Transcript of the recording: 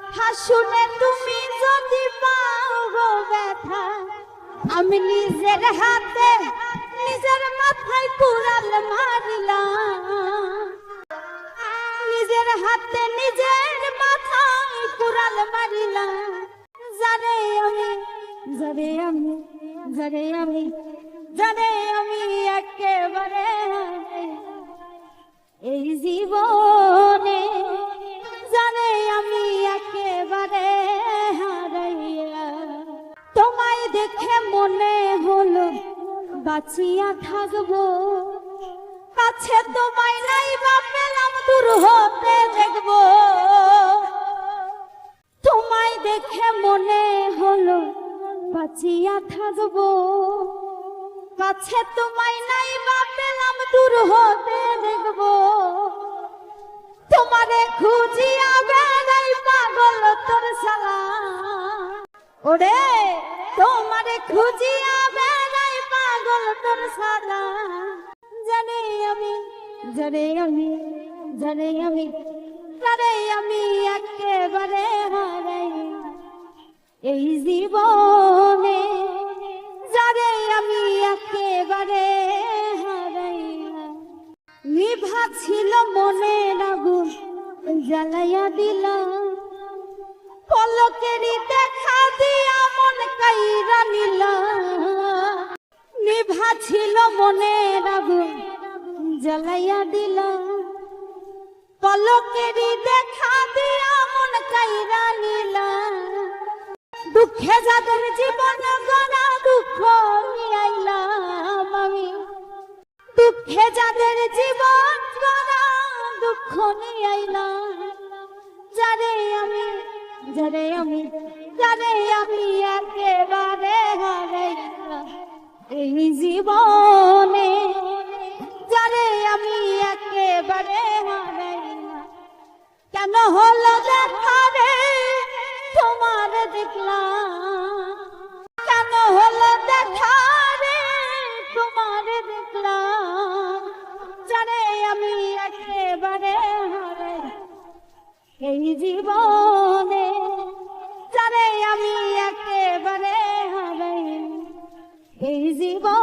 কথা শুনে তুমি যদি পাও ব্যথা, আমি নিজের হাতে, নিজের মাথায় কুড়াল মারিলাম। নিজের হাতে, নিজের মাথায় কুড়াল মারিলাম। জানে আমি জানে আমি জানে আমি জানে আমি একেবারে এই জীবনে বাঁচিয়া থাকব। কাছে তোমায় নাই বা পেলাম দূর হতে দেখব। তোমায় দেখে মনে হলো, বাঁচিয়া থাকব। কাছে তোমায় নাই বা পেলাম দূর হতে দেখব। তোমারে খুঁজিয়া বেড়াই পাগল তোর সালা ওরে, তোমারে খুঁজিয়া বেড়াই পাগল তোর জানে আমি জানে আমি জানে আমি জানে আমি একেবারে হারাই। এই জীবনে যারে আমি একেবারে হারাইলাম নিভা ছিল মনে আগুন, জ্বালাইয়া দিলাম। পলকেরই ছিল মনে আগুন, জ্বালাইয়া দিলাম পলকেরই দেখা দিয়া মন কাইরা নিলাম দুঃখে যাদের জীবন গড়া দুঃখ নিয়ে আইলাম আমি। দুঃখে যাদের জীবন গড়া দুঃখ নিয়ে আইলাম যারে আমি যারে আমি, যারে জীবনে, যারে আমি একেবারে হারাইলাম কেন হলো দেখা রে, তোমার দেখলাম। কেন হলো দেখা রে, তোমার দেখলাম। জানে আমি একেবারে হারাই এই জীবনে জানে আমি একেবারে হারাই এই জীবনে